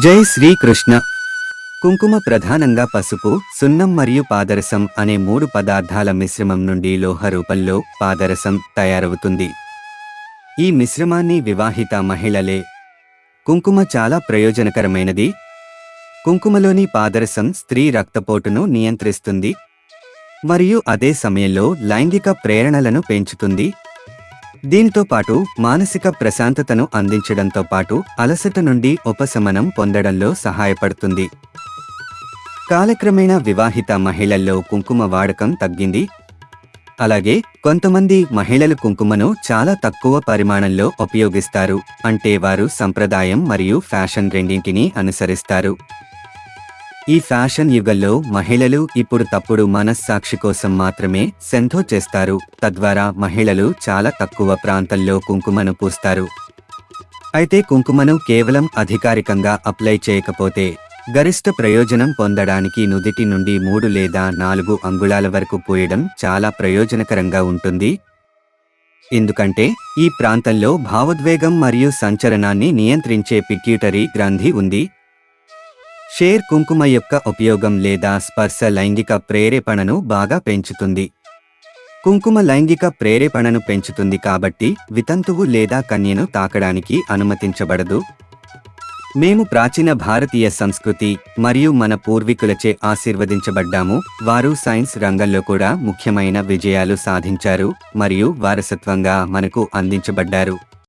జై శ్రీకృష్ణ. కుంకుమ ప్రధానంగా పసుపు సున్నం మరియు పాదరసం అనే మూడు పదార్థాల మిశ్రమం నుండి లోహ రూపంలో పాదరసం తయారవుతుంది. ఈ మిశ్రమాన్ని వివాహిత మహిళలే. కుంకుమ చాలా ప్రయోజనకరమైనది. కుంకుమలోని పాదరసం స్త్రీ రక్తపోటును నియంత్రిస్తుంది. మరియు అదే సమయంలో లైంగిక ప్రేరణలను పెంచుతుంది. దీంతో పాటు మానసిక ప్రశాంతతను అందించడంతో పాటు అలసట నుండి ఉపశమనం పొందడంలో సహాయపడుతుంది. కాలక్రమేణా వివాహిత మహిళల్లో కుంకుమ వాడకం తగ్గింది. అలాగే కొంతమంది మహిళలు కుంకుమను చాలా తక్కువ పరిమాణంలో ఉపయోగిస్తారు. అంటే వారు సంప్రదాయం మరియు ఫ్యాషన్ రెండింటినీ అనుసరిస్తారు. ఈ ఫ్యాషన్ యుగంలో మహిళలు ఇప్పుడు తప్పుడు మనస్సాక్షి కోసం మాత్రమే సెంథో చేస్తారు. తద్వారా మహిళలు చాలా తక్కువ ప్రాంతంలో కుంకుమను పూస్తారు. అయితే కుంకుమను కేవలం అధికారికంగా అప్లై చేయకపోతే గరిష్ట ప్రయోజనం పొందడానికి నుదిటి నుండి మూడు లేదా నాలుగు అంగుళాల వరకు పూయడం చాలా ప్రయోజనకరంగా ఉంటుంది. ఎందుకంటే ఈ ప్రాంతంలో భావోద్వేగం మరియు సంచలనాన్ని నియంత్రించే పిట్యూటరీ గ్రంథి ఉంది. షేర్ కుంకుమ యొక్క ఉపయోగం లేదా స్పర్శ లైంగిక ప్రేరేపణను బాగా పెంచుతుంది. కుంకుమ లైంగిక ప్రేరేపణను పెంచుతుంది కాబట్టి వితంతువు లేదా కన్యను తాకడానికి అనుమతించబడదు. మేము ప్రాచీన భారతీయ సంస్కృతి మరియు మన పూర్వీకులచే ఆశీర్వదించబడ్డాము. వారు సైన్స్ రంగంలో కూడా ముఖ్యమైన విజయాలు సాధించారు మరియు వారసత్వంగా మనకు అందించబడ్డారు.